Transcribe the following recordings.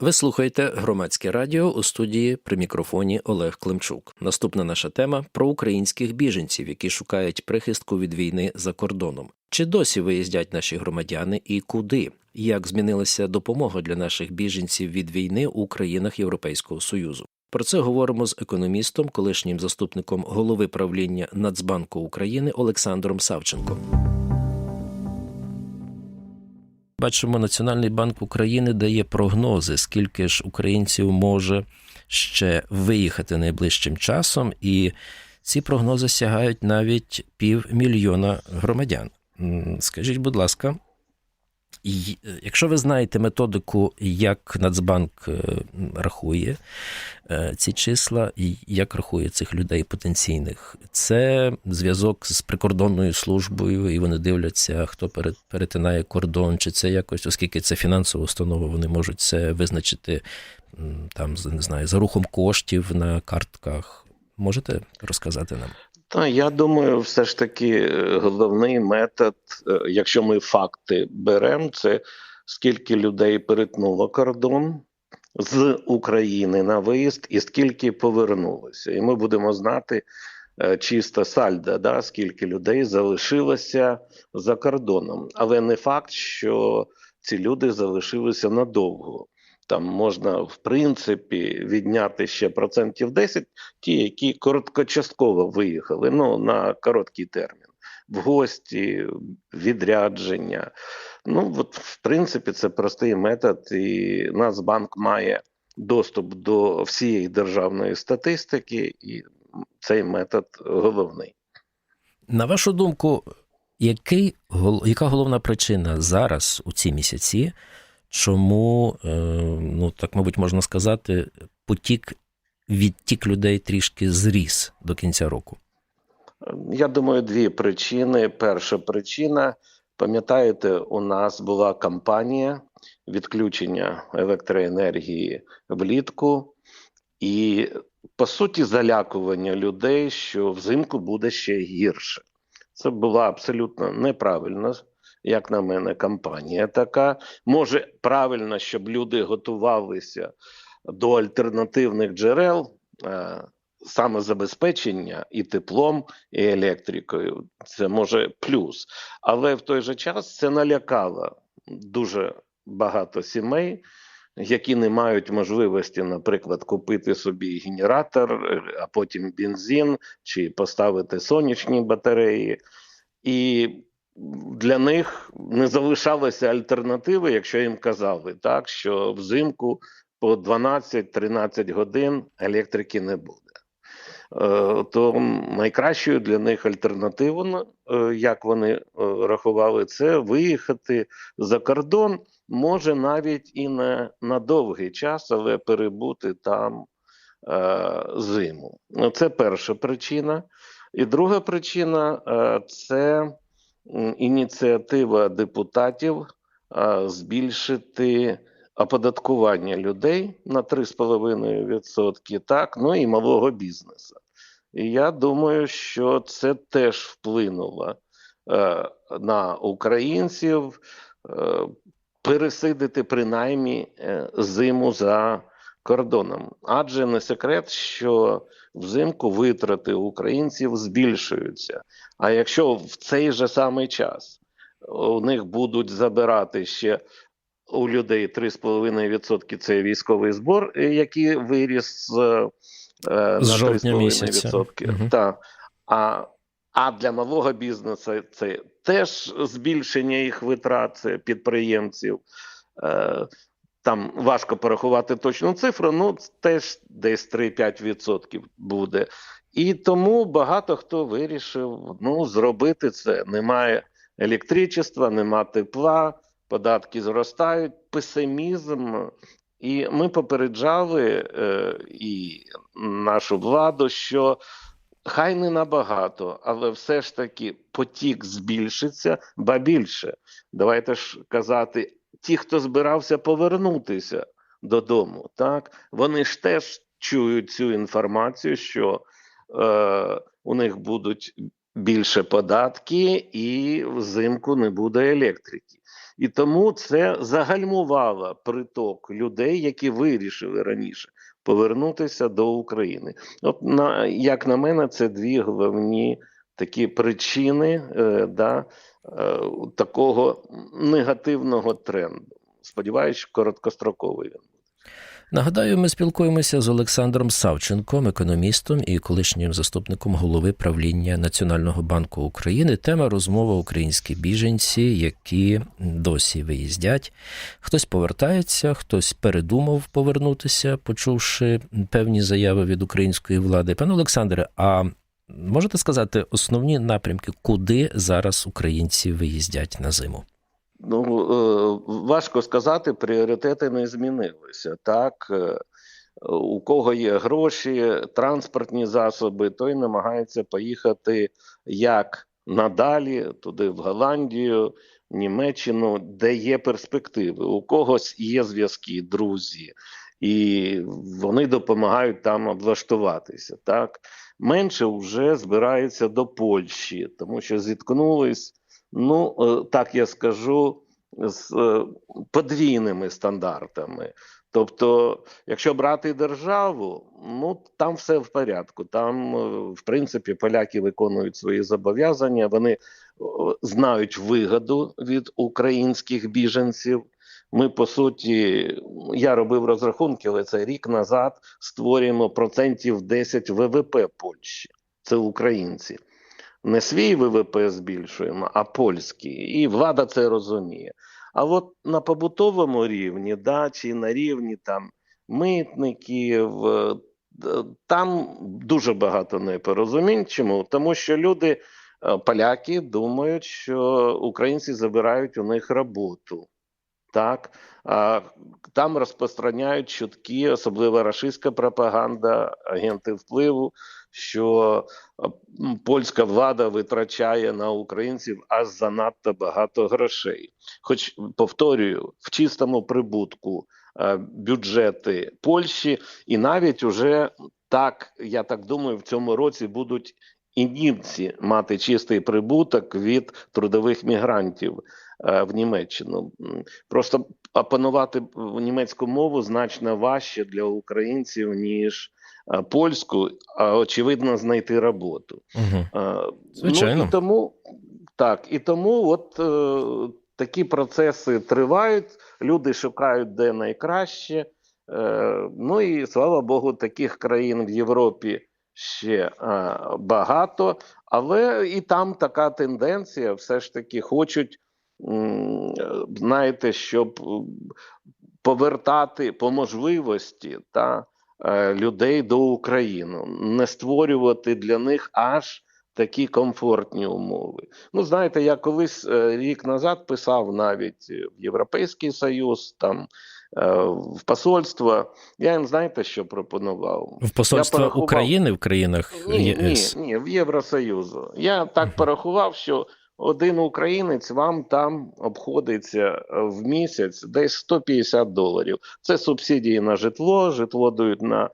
Ви слухаєте громадське радіо у студії при мікрофоні Олег Климчук. Наступна наша тема про українських біженців, які шукають прихистку від війни за кордоном. Чи досі виїздять наші громадяни і куди? Як змінилася допомога для наших біженців від війни у країнах Європейського Союзу? Про це говоримо з економістом, колишнім заступником голови правління Нацбанку України Олександром Савченком. Бачимо, Національний банк України дає прогнози, скільки ж українців може ще виїхати найближчим часом, і ці прогнози сягають навіть півмільйона громадян. Скажіть, будь ласка, якщо ви знаєте методику, як Нацбанк е, рахує е, ці числа, і як рахує цих людей потенційних, це зв'язок з прикордонною службою, і вони дивляться, хто перетинає кордон, чи це якось, оскільки це фінансова установа, вони можуть це визначити там, не знаю, за рухом коштів на картках. Можете розказати нам? Та я думаю, все ж таки е, головний метод, е, якщо ми факти беремо, це скільки людей перетнуло кордон з України на виїзд і скільки повернулося. І ми будемо знати е, чисто сальдо, да, скільки людей залишилося за кордоном. Але не факт, що ці люди залишилися надовго. Там можна, в принципі, відняти ще процентів 10 ті, які короткочастково виїхали, ну на короткий термін, в гості, відрядження. Ну, от, в принципі, це простий метод, і Нацбанк має доступ до всієї державної статистики, і цей метод головний. На вашу думку, який, яка головна причина зараз у ці місяці, чому, е, ну так, мабуть, можна сказати, потік, відтік людей трішки зріс до кінця року? Я думаю, дві причини. Перша причина, пам'ятаєте, у нас була кампанія відключення електроенергії влітку, і по суті залякування людей, що взимку буде ще гірше. Це була абсолютно неправильна, як на мене, кампанія така. Може, правильно, щоб люди готувалися до альтернативних джерел. е, Саме забезпечення і теплом, і електрикою це може плюс, але в той же час це налякало дуже багато сімей, які не мають можливості, наприклад, купити собі генератор, а потім бензин чи поставити сонячні батареї. І для них не залишалося альтернативи, якщо їм казали, так що взимку по 12-13 годин електрики не буде. Е, То найкращою для них альтернативою, е, як вони е, рахували, це виїхати за кордон, може навіть і не на довгий час, але перебути там зиму. Ну, Це перша причина. І друга причина це ініціатива депутатів збільшити оподаткування людей на 3,5%, так, ну і малого бізнесу. І я думаю, що це теж вплинуло е, на українців е, пересидити принаймні е, зиму за кордоном. Адже не секрет, що взимку витрати українців збільшуються. А якщо в цей же самий час у них будуть забирати ще у людей 3,5% це військовий збор, е, який виріс з, е, З на жовтня 3,5%. місяця. Мгм. Так. А, а для малого бізнесу це теж збільшення їх витрат це підприємців. Е, там важко порахувати точну цифру, ну теж десь 3-5% буде. І тому багато хто вирішив ну, зробити це. Немає електричества, нема тепла, податки зростають, песимізм. І ми попереджали е, і нашу владу, що хай не набагато, але все ж таки потік збільшиться, ба більше. Давайте ж казати, ті, хто збирався повернутися додому, так вони ж теж чують цю інформацію, що е, у них будуть більше податки, і взимку не буде електрики. І тому це загальмувало приток людей, які вирішили раніше повернутися до України. От на як на мене, це дві головні такі причини е, да, е, такого негативного тренду. Сподіваюсь, короткостроковий він. Нагадаю, ми спілкуємося з Олександром Савченком, економістом і колишнім заступником голови правління Національного банку України. Тема розмова українські біженці, які досі виїздять. Хтось повертається, хтось передумав повернутися, почувши певні заяви від української влади. Пане Олександре, а можете сказати основні напрямки, куди зараз українці виїздять на зиму? Ну е, важко сказати, пріоритети не змінилися. Так Е, у кого є гроші, транспортні засоби, той намагається поїхати як надалі, туди в Голландію, Німеччину, де є перспективи. У когось є зв'язки, друзі, і вони допомагають там облаштуватися. Так менше вже збираються до Польщі, тому що зіткнулись. Ну, е, так я скажу, з е, подвійними стандартами. Тобто, якщо брати державу, ну там все в порядку. Там, е, в принципі, поляки виконують свої зобов'язання, вони знають вигоду від українських біженців. Ми, по суті, я робив розрахунки, але це рік назад створюємо процентів 10 ВВП Польщі. Це українці не свій ВВП збільшуємо, а польський. І влада це розуміє. А от на побутовому рівні, да, чи на рівні там митників, е, там дуже багато непорозумінь. Чому? Тому що люди, е, поляки, думають, що українці забирають у них роботу. Так, там розпространяють чутки, особливо рашистська пропаганда, агенти впливу, що польська влада витрачає на українців аж занадто багато грошей. Хоч повторюю, в чистому прибутку бюджети Польщі, і навіть уже так, я так думаю, в цьому році будуть і німці мати чистий прибуток від трудових мігрантів в Німеччину. Просто опанувати німецьку мову значно важче для українців ніж польську, а очевидно знайти роботу. Угу. Звичайно. Ну, і тому так, і тому от е, такі процеси тривають, люди шукають де найкраще. Е, ну і слава Богу, таких країн в Європі ще е, багато, але і там така тенденція, все ж таки хочуть, знаєте, щоб повертати по можливості та е, людей до України, не створювати для них аж такі комфортні умови. Ну, знаєте, я колись е, рік назад писав навіть в Європейський Союз, там е, в посольство. Я їм знаєте, що пропонував? В посольство порахував- України в країнах Ні, ні, ні, в Євросоюзу. Я так порахував, що один українець вам там обходиться е, в місяць десь 150 доларів. Це субсидії на житло, житло дають на е,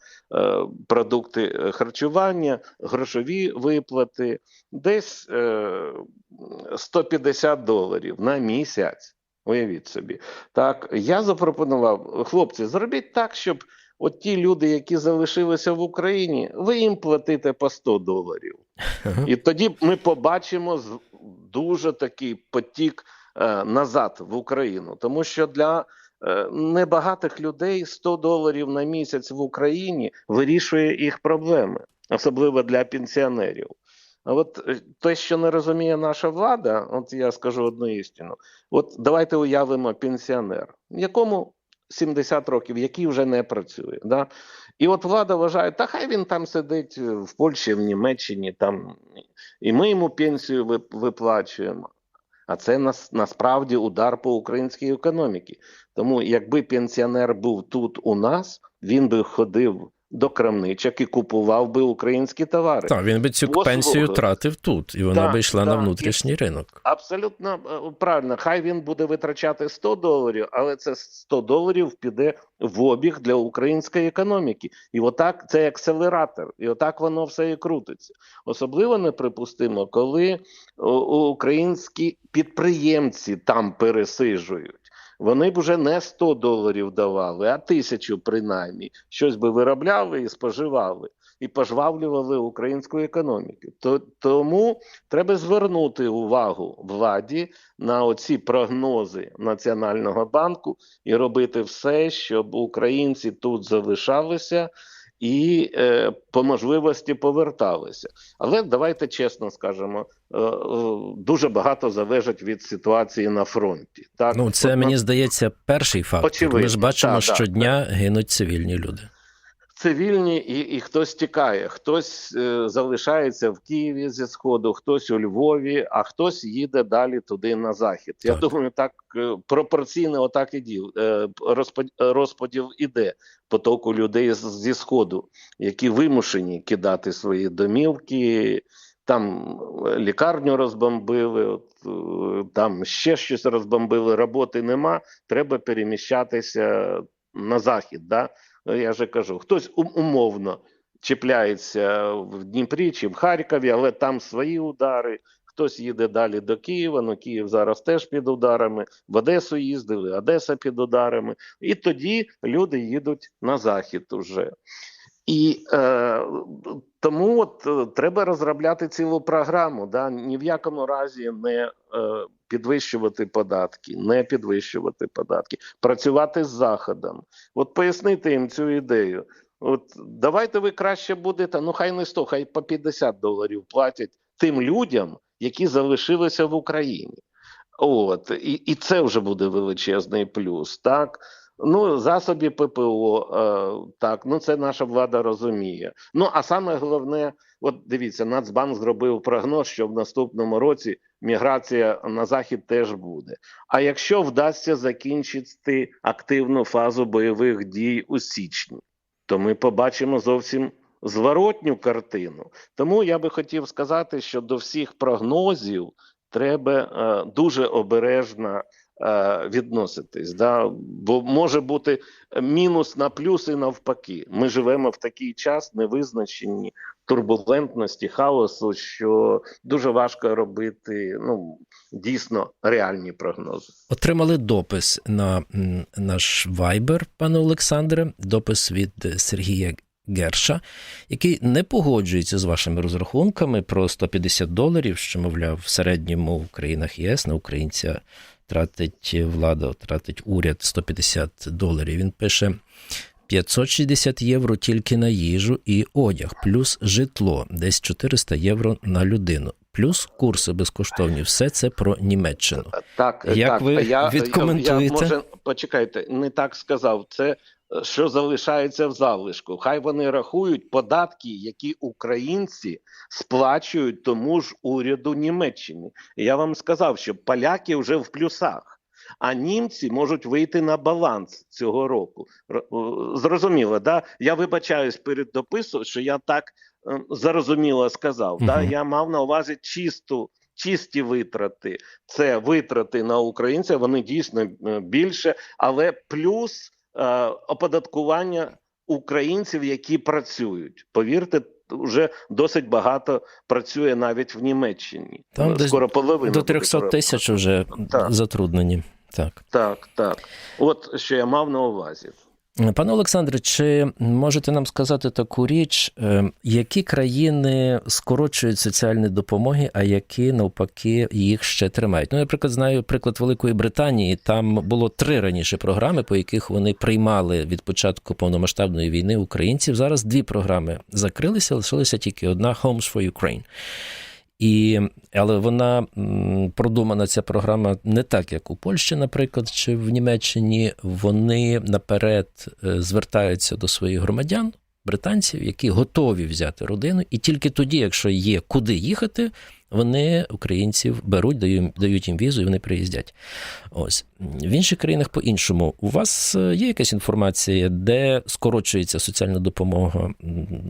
продукти е, харчування, грошові виплати, десь е, 150 доларів на місяць. Уявіть собі. Так, я запропонував, хлопці, зробіть так, щоб от ті люди, які залишилися в Україні, ви їм платите по 100 доларів. І тоді ми побачимо дуже такий потік е, назад в Україну, тому що для е, небагатих людей 100 доларів на місяць в Україні вирішує їх проблеми, особливо для пенсіонерів. А от те, що не розуміє наша влада, от я скажу одну істину: от давайте уявимо пенсіонер, якому 70 років, який вже не працює. Да? І от влада вважає, та хай він там сидить в Польщі, в Німеччині, там і ми йому пенсію виплачуємо. А це нас насправді удар по українській економіці. Тому якби пенсіонер був тут у нас, він би ходив до крамничок і купував би українські товари. Так, він би цю Послуги. пенсію тратив тут, і вона Так, би йшла на так. внутрішній ринок. Абсолютно е, правильно. Хай він буде витрачати 100 доларів, але це 100 доларів піде в обіг для української економіки. І отак це акселератор, і отак воно все і крутиться. Особливо неприпустимо, коли о, українські підприємці там пересиджують. Вони б вже не 100 доларів давали, а тисячу принаймні. Щось би виробляли і споживали, і пожвавлювали українську економіку. То, тому треба звернути увагу владі на оці прогнози Національного банку і робити все, щоб українці тут залишалися і е, по можливості поверталися. Але давайте чесно скажемо, е, е, дуже багато залежить від ситуації на фронті. Так Ну, це От, мені здається перший факт. Очевидно. Ми ж бачимо, та, щодня та, гинуть цивільні люди. Цивільні, і, і хтось тікає, хтось е, залишається в Києві зі сходу, хтось у Львові, а хтось їде далі туди на захід. Я думаю, так е, пропорційно отак і діл е, розподіл, іде потоку людей зі сходу, які вимушені кидати свої домівки. Там е, лікарню розбомбили, от, там ще щось розбомбили, роботи нема. Треба переміщатися на захід. Да? Ну, Я вже кажу, хтось умовно чіпляється в Дніпрі чи в Харкові, але там свої удари. Хтось їде далі до Києва. Ну Київ зараз теж під ударами. В Одесу їздили, Одеса під ударами. І тоді люди їдуть на захід уже. І е, тому от е, треба розробляти цілу програму. Да? Ні в якому разі не е, підвищувати податки, не підвищувати податки, працювати з заходом. От пояснити їм цю ідею. От давайте ви краще будете, ну хай не 100, хай по 50 доларів платять тим людям, які залишилися в Україні. От і, і це вже буде величезний плюс. Так ну засоби ППО, е, так ну це наша влада розуміє. Ну а саме головне, от дивіться, Нацбанк зробив прогноз, що в наступному році міграція на захід теж буде. А якщо вдасться закінчити активну фазу бойових дій у січні, то ми побачимо зовсім зворотню картину. Тому я би хотів сказати, що до всіх прогнозів треба е, дуже обережно відноситись. Да? Бо може бути мінус на плюс і навпаки. Ми живемо в такий час невизначені турбулентності, хаосу, що дуже важко робити ну, дійсно реальні прогнози. Отримали допис на наш Viber, пане Олександре, допис від Сергія Герша, який не погоджується з вашими розрахунками про 150 доларів, що, мовляв, в середньому в країнах ЄС на українця тратить влада, тратить уряд 150 доларів. Він пише. 560 євро тільки на їжу і одяг, плюс житло, десь 400 євро на людину, плюс курси безкоштовні. Все це про Німеччину. Так, Як так. ви я, відкоментуєте? Я, може, почекайте, не так сказав. Це е, що залишається в залишку. Хай вони рахують податки, які українці сплачують тому ж уряду Німеччини. Я вам сказав, що поляки вже в плюсах. А німці можуть вийти на баланс цього року. Зрозуміло, да? Я вибачаюсь перед дописом, що я так е, зарозуміло сказав. Да? Я мав на увазі чисту, чисті витрати. Це витрати на українця, вони дійсно е, більше, але плюс оподаткування українців, які працюють. Повірте, вже досить багато працює навіть в Німеччині. Там Е, Скоро половина До буде 300 про- тисяч вже Так. затруднені. Так. Так, так. От що я мав на увазі. Пане Олександре, чи можете нам сказати таку річ, е, які країни скорочують соціальні допомоги, а які навпаки їх ще тримають? Ну, наприклад, знаю приклад Великої Британії. Там було три раніше програми, по яких вони приймали від початку повномасштабної війни українців. Зараз дві програми закрилися, лишилася тільки одна Homes for Ukraine. І, але вона продумана ця програма не так, як у Польщі, наприклад, чи в Німеччині. Вони наперед е, звертаються до своїх громадян, британців, які готові взяти родину, і тільки тоді, якщо є куди їхати, вони українців беруть, дають, дають їм візу, і вони приїздять. Ось в інших країнах по-іншому. У вас е, є якась інформація, де скорочується соціальна допомога?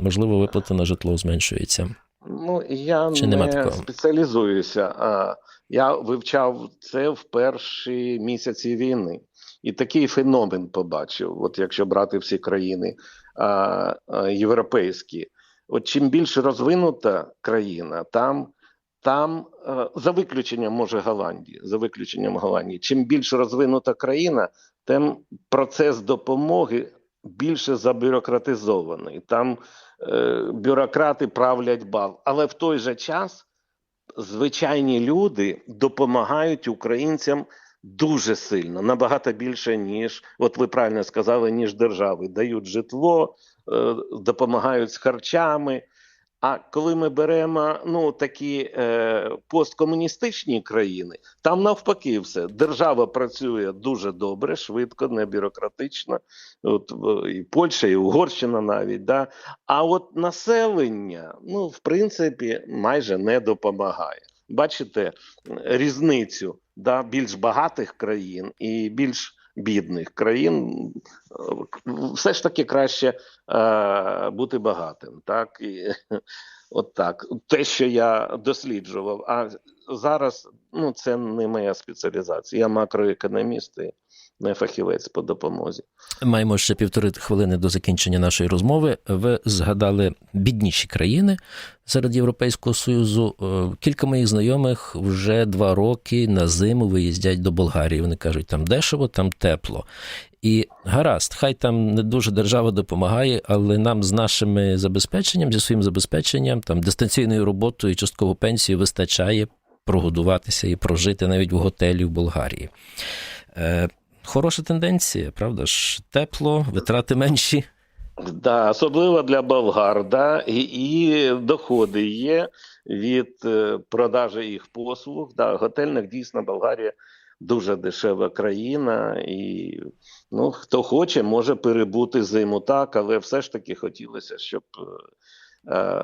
Можливо, виплата на житло зменшується. Ну, я Чи не такого? спеціалізуюся. А я вивчав це в перші місяці війни. І такий феномен побачив, от якщо брати всі країни а, а, європейські. От чим більш розвинута країна, там, там е, за виключенням може Голландії, за виключенням Голландії, чим більш розвинута країна, тим процес допомоги більше забюрократизований. Там е, бюрократи правлять бал. Але в той же час звичайні люди допомагають українцям дуже сильно, набагато більше, ніж, от ви правильно сказали, ніж держави. Дають житло, е, допомагають з харчами. А коли ми беремо ну такі е, посткомуністичні країни, там навпаки все держава працює дуже добре, швидко, не бюрократично. От і Польща, і Угорщина навіть да. А от населення, ну в принципі, майже не допомагає. Бачите різницю да, більш багатих країн і більш бідних країн. Все ж таки краще е, бути багатим. Так і от так. Те, що я досліджував. А зараз ну це не моя спеціалізація. Я макроекономіст і не фахівець по допомозі. Маємо ще півтори хвилини до закінчення нашої розмови. Ви згадали бідніші країни серед Європейського Союзу. Е, Кілька моїх знайомих вже два роки на зиму виїздять до Болгарії. Вони кажуть, там дешево, там тепло. І гаразд, хай там не дуже держава допомагає, але нам з нашими забезпеченням, зі своїм забезпеченням, там дистанційною роботою і частково пенсію вистачає прогодуватися і прожити навіть в готелі в Болгарії. Хороша тенденція, правда ж? Тепло, витрати менші. Да, особливо для болгар, да, і, і доходи є від е, продажі їх послуг. Да, готельних дійсно Болгарія дуже дешева країна, і ну, хто хоче, може перебути зиму так, але все ж таки хотілося, щоб е, е,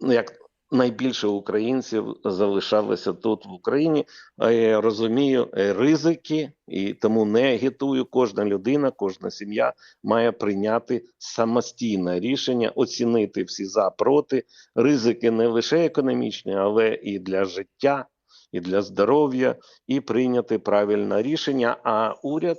ну, як найбільше українців залишалося тут в Україні. Я розумію е, ризики, і тому не агітую. Кожна людина, кожна сім'я має прийняти самостійне рішення, оцінити всі за проти ризики не лише економічні, але і для життя, і для здоров'я, і прийняти правильне рішення. А уряд,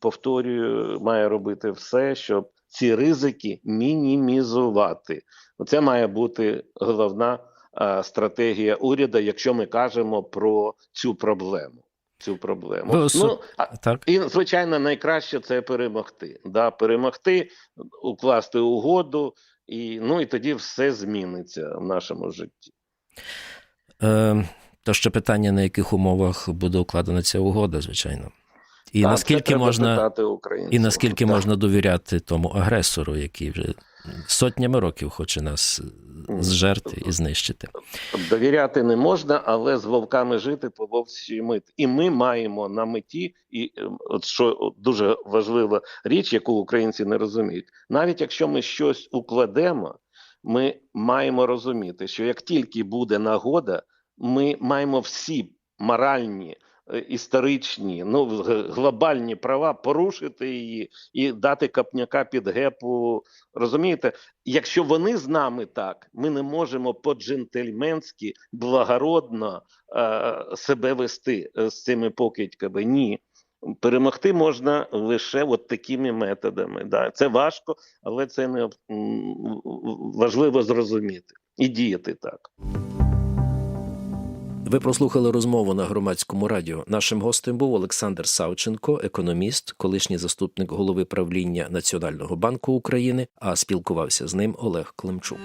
повторюю, має робити все, щоб ці ризики мінімізувати. Це має бути головна а, стратегія уряду, якщо ми кажемо про цю проблему. Цю проблему. Ви Ну, а, Так, і, звичайно, найкраще це перемогти. Да, перемогти, укласти угоду, і, ну, і тоді все зміниться в нашому житті. е, то ще питання, на яких умовах буде укладена ця угода, звичайно. І Так, наскільки можна і наскільки Так. можна довіряти тому агресору, який вже сотнями років хоче нас зжерти і знищити. Довіряти не можна, але з вовками жити по вовчій мити. І ми маємо на меті, і е, от що дуже важлива річ, яку українці не розуміють, навіть якщо ми щось укладемо, ми маємо розуміти, що як тільки буде нагода, ми маємо всі моральні. Е, Історичні, ну глобальні права порушити її і дати капняка під гепу. Розумієте, якщо вони з нами так, ми не можемо по-джентльменськи благородно е, себе вести е, з цими покидьками. Ні. Перемогти можна лише от такими методами. Да. Це важко, але це не важливо зрозуміти і діяти так. Ви прослухали розмову на громадському радіо. Нашим гостем був Олександр Савченко, економіст, колишній заступник голови правління Національного банку України. А спілкувався з ним Олег Климчук.